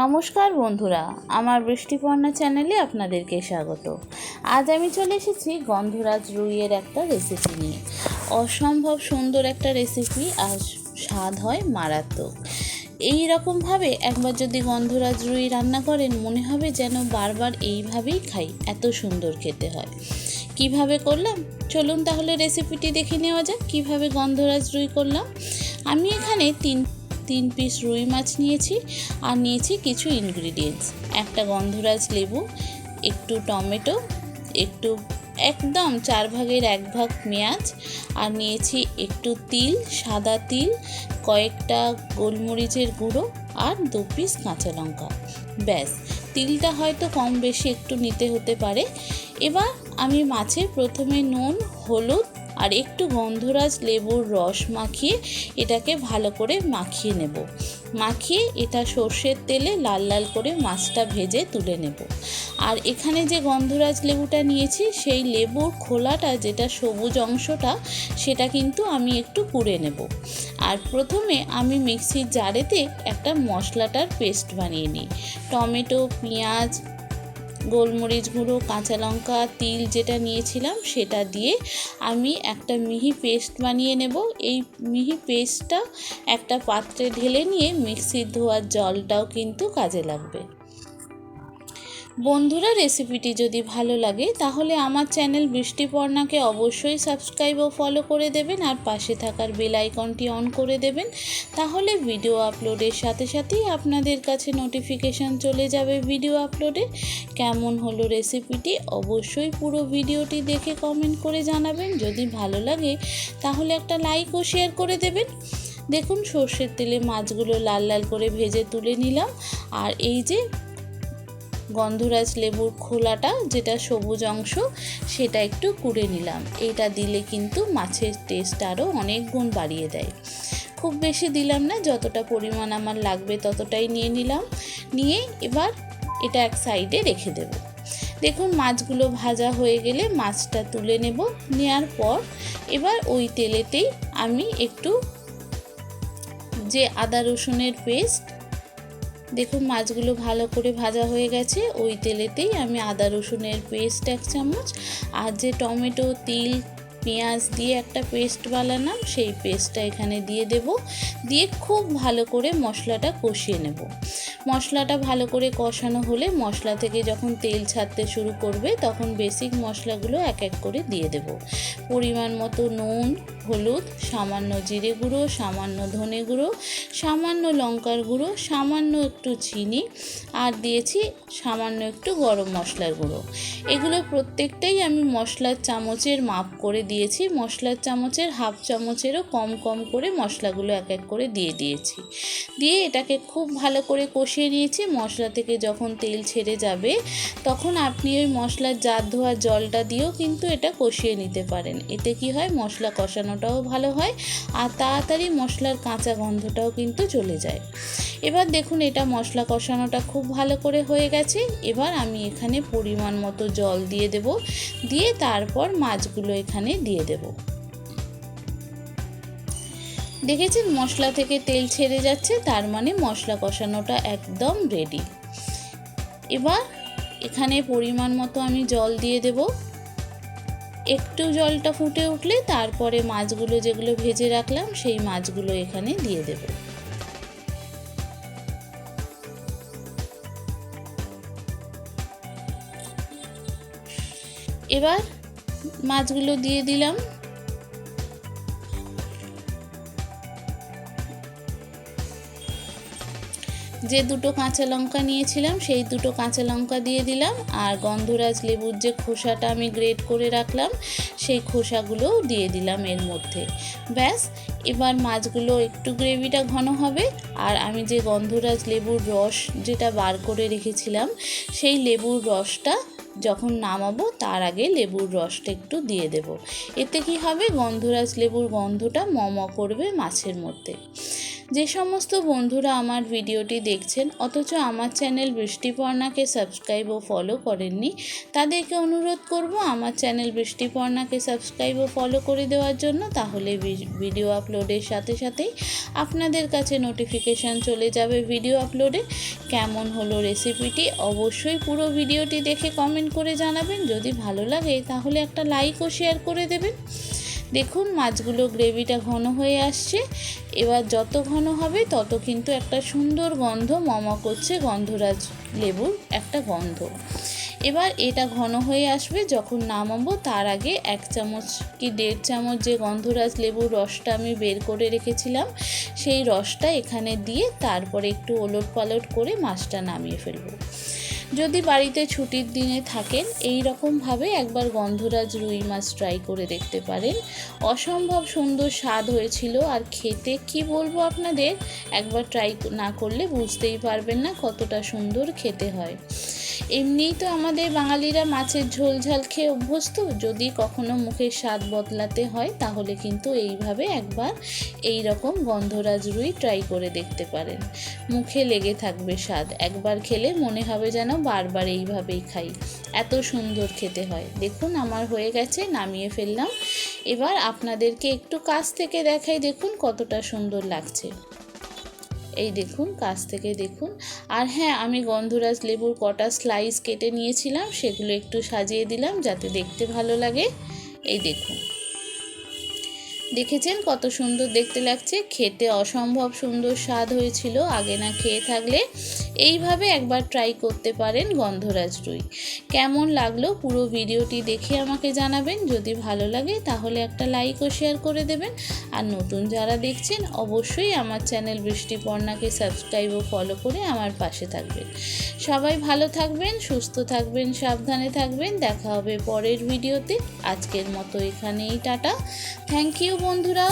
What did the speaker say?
নমস্কার বন্ধুরা, আমার বৃষ্টিপর্ণা চ্যানেলে আপনাদেরকে স্বাগত। আজ আমি চলে এসেছি গন্ধরাজ রুইয়ের একটা রেসিপি নিয়ে। অসম্ভব সুন্দর একটা রেসিপি আর স্বাদ হয় মারাত্মক। এই রকমভাবে একবার যদি গন্ধরাজ রুই রান্না করেন, মনে হবে যেন বারবার এইভাবেই খাই, এত সুন্দর খেতে হয়। কীভাবে করলাম? চলুন তাহলে রেসিপিটি দেখে নেওয়া যাক, কীভাবে গন্ধরাজ রুই করলাম। আমি এখানে তিন তিন পিস রুই মাছ নিয়েছি আর নিয়েছি কিছু ইনগ্রিডিয়েন্টস একটা গন্ধরাজ লেবু, একটু টমেটো, একটু একদম চার ভাগের এক ভাগ পেঁয়াজ, আর নিয়েছি একটু তিল, সাদা তিল, কয়েকটা গোলমরিচের গুঁড়ো আর দু পিস কাঁচা লঙ্কা। ব্যাস, তিলটা হয়তো কম বেশি একটু নিতে হতে পারে। এবার আমি মাছে প্রথমে নুন, হলুদ আর একটু গন্ধরাজ লেবুর রস মাখিয়ে এটাকে ভালো করে মাখিয়ে নেব। মাখিয়ে এটা সর্ষের তেলে লাল লাল করে মাছটা ভেজে তুলে নেব। আর এখানে যে গন্ধরাজ লেবুটা নিয়েছি, সেই লেবুর খোলাটা, যেটা সবুজ অংশটা, সেটা কিন্তু আমি একটু কুড়ে নেব। আর প্রথমে আমি মিক্সির জারেতে একটা মশলাটার পেস্ট বানিয়ে নিই। টমেটো, পেঁয়াজ গোলমরিচ গুঁড়ো, কাঁচা লঙ্কা, তিল যেটা নিয়েছিলাম সেটা দিয়ে আমি একটা মিহি পেস্ট বানিয়ে নেব। এই মিহি পেস্টটা একটা পাত্রে ঢেলে নিয়ে মিক্সির ধোয়ার জলটাও কিন্তু কাজে লাগবে। বন্ধুরা রেসিপিটি যদি ভালো লাগে, তাহলে আমার চ্যানেল বৃষ্টিপর্ণাকে অবশ্যই সাবস্ক্রাইব ও ফলো করে দেবেন আর পাশে থাকার বেল আইকনটি অন করে দেবেন। তাহলে ভিডিও আপলোডের সাথে সাথেই আপনাদের কাছে নোটিফিকেশান চলে যাবে ভিডিও আপলোডে কেমন হলো রেসিপিটি অবশ্যই পুরো ভিডিওটি দেখে কমেন্ট করে জানাবেন। যদি ভালো লাগে, তাহলে একটা লাইক ও শেয়ার করে দেবেন। দেখুন সর্ষের তেলে মাছগুলো লাল লাল করে ভেজে তুলে নিলাম। আর এই যে গন্ধরাজ লেবুর খোলাটা, যেটা সবুজ অংশ, সেটা একটু কুড়ে নিলাম। এটা দিলে কিন্তু মাছের টেস্ট আরও অনেক গুণ বাড়িয়ে দেয়। খুব বেশি দিলাম না, যতটা পরিমাণ আমার লাগবে ততটাই নিয়ে নিলাম। নিয়ে এবার এটা এক সাইডে রেখে দেব। দেখুন, মাছগুলো ভাজা হয়ে গেলে মাছটা তুলে নেব। নেওয়ার পর এবার ওই তেলেতেই আমি একটু যে আদা রসুনের পেস্ট দেখুন, মাছগুলো ভালো করে ভাজা হয়ে গেছে। ওই তেলেতেই আমি আদা, রসুনের পেস্ট এক চামচ আর যে টমেটো, তিল, পেঁয়াজ দিয়ে একটা পেস্ট বানালাম, সেই পেস্টটা এখানে দিয়ে দেব। দিয়ে খুব ভালো করে মশলাটা কষিয়ে নেব। মশলাটা ভালো করে কষানো হলে মশলা থেকে যখন তেল ছাড়তে শুরু করবে, তখন বেসিক মশলাগুলো এক এক করে দিয়ে দেব। পরিমাণ মতো নুন, হলুদ, সামান্য জিরে গুঁড়ো, সামান্য ধনে গুঁড়ো, সামান্য লঙ্কার গুঁড়ো, সামান্য একটু চিনি, আর দিয়েছি সামান্য একটু গরম মশলার গুঁড়ো। এগুলো প্রত্যেকটাই আমি মশলার চামচের মাপ করে দিয়েছি। মশলার চামচের হাফ চামচেরও কম কম করে মশলাগুলো এক এক করে দিয়ে দিয়েছি। দিয়ে এটাকে খুব ভালো করে কষিয়ে নিয়েছি, মশলা থেকে যখন তেল ছেড়ে যাবে, তখন আপনি ওই মশলার জার ধোয়া জলটা দিয়েও কিন্তু এটা কষিয়ে নিতে পারেন। এতে কি হয়? মশলা কষানোটাও ভালো হয় আর তাড়াতাড়ি মশলার কাঁচা গন্ধটাও কিন্তু চলে যায়। এবার দেখুন এটা মশলা কষানোটা খুব ভালো করে হয়ে গেছে। এবার আমি এখানে পরিমাণ মতো জল দিয়ে দেব। দিয়ে তারপর মাছগুলো এখানে দিয়ে দেব। দেখেছেন মশলা থেকে তেল ছেড়ে যাচ্ছে, তার মানে মশলা কষানোটা একদম রেডি এবার এখানে পরিমাণ মতো আমি জল দিয়ে দেব। একটু জলটা ফুটে উঠলে তারপরে মাছগুলো যেগুলো ভেজে রাখলাম, সেই মাছগুলো এখানে দিয়ে দেবো। এবার মাছগুলো দিয়ে দিলাম। যে দুটো কাঁচা লঙ্কা নিয়েছিলাম, সেই দুটো কাঁচা লঙ্কা দিয়ে দিলাম আর গন্ধরাজ লেবুর যে খোসাটা আমি গ্রেট করে রাখলাম, সেই খোসাগুলোও দিয়ে দিলাম এর মধ্যে। ব্যাস, এবার মাছগুলো একটু গ্রেভিটা ঘন হবে আর আমি যে গন্ধরাজ লেবুর রস যেটা বার করে রেখেছিলাম, সেই লেবুর রসটা যখন নামাবো, তার আগে লেবুর রসটা একটু দিয়ে দেব। এতে কি হবে? গন্ধরাজ লেবুর গন্ধটা মম করবে মাছের মধ্যে। যে সমস্ত বন্ধুরা আমার ভিডিওটি দেখছেন, অথচ আমার চ্যানেল বৃষ্টিপর্ণাকে সাবস্ক্রাইব ও ফলো করেননি, তাদেরকে অনুরোধ করব আমার চ্যানেল বৃষ্টিপর্ণাকে সাবস্ক্রাইব ও ফলো করে দেওয়ার জন্য। তাহলে ভিডিও আপলোডের সাথে সাথেই আপনাদের কাছে নোটিফিকেশান চলে যাবে ভিডিও আপলোডে কেমন হলো রেসিপিটি অবশ্যই পুরো ভিডিওটি দেখে কমেন্ট করে জানাবেন। যদি ভালো লাগে তাহলে একটা লাইক ও শেয়ার করে দেবেন। দেখুন মাছগুলো গ্রেভিটা ঘন হয়ে আসছে। এবার যত ঘন হবে তত কিন্তু একটা সুন্দর গন্ধ মমা করছে গন্ধরাজ লেবুর একটা গন্ধ। এবার এটা ঘন হয়ে আসবে যখন নামাবো তার আগে এক চামচ কি দেড় চামচ যে গন্ধরাজ লেবুর রসটা আমি বের করে রেখেছিলাম, সেই রসটা এখানে দিয়ে তারপরে একটু ওলট পালট করে মাছটা নামিয়ে ফেলব। যদি বাড়িতে ছুটির দিনে থাকেন, এই রকমভাবে একবার গন্ধরাজ রুই মাছ ট্রাই করে দেখতে পারেন। অসম্ভব সুন্দর স্বাদ হয়েছিল আর খেতে কি বলব আপনাদের? একবার ট্রাই না করলে বুঝতেই পারবেন না কতটা সুন্দর খেতে হয়। এমনিই তো আমাদের বাঙালিরা মাছের ঝোল ঝাল খেয়ে অভ্যস্ত। যদি কখনো মুখের স্বাদ বদলাতে হয়, তাহলে কিন্তু এইভাবে একবার এই রকম গন্ধরাজ রুই ট্রাই করে দেখতে পারেন। মুখে লেগে থাকবে স্বাদ। একবার খেলে মনে হবে যেন বারবার এইভাবেই খাই। এত সুন্দর খেতে হয়। দেখুন, আমার হয়ে গেছে, নামিয়ে ফেললাম। এবার আপনাদেরকে একটু কাছ থেকে দেখাই, দেখুন কতটা সুন্দর লাগছে। এই দেখুন, কাছ থেকে দেখুন। আর হ্যাঁ আমি গন্ধরাজ লেবুর কটা স্লাইস কেটে নিয়েছিলাম, সেগুলো একটু সাজিয়ে দিলাম যাতে দেখতে ভালো লাগে। এই দেখুন। দেখেছেন কত সুন্দর দেখতে লাগছে? খেতে অসম্ভব সুন্দর স্বাদ হয়েছিল, আগে না খেয়ে থাকলে। এইভাবে একবার ট্রাই করতে পারেন গন্ধরাজ রুই। কেমন লাগল পুরো ভিডিওটি দেখে আমাকে জানাবেন। যদি ভালো লাগে তাহলে একটা লাইক ও শেয়ার করে দেবেন। আর নতুন যারা দেখছেন, অবশ্যই আমার চ্যানেল বৃষ্টিপর্ণাকে সাবস্ক্রাইব ও ফলো করে আমার পাশে থাকবেন। সবাই ভালো থাকবেন, সুস্থ থাকবেন, সাবধানে থাকবেন। দেখা হবে পরের ভিডিওতে। আজকের মতো এখানেই, টাটা। থ্যাংক ইউ বন্ধুরা।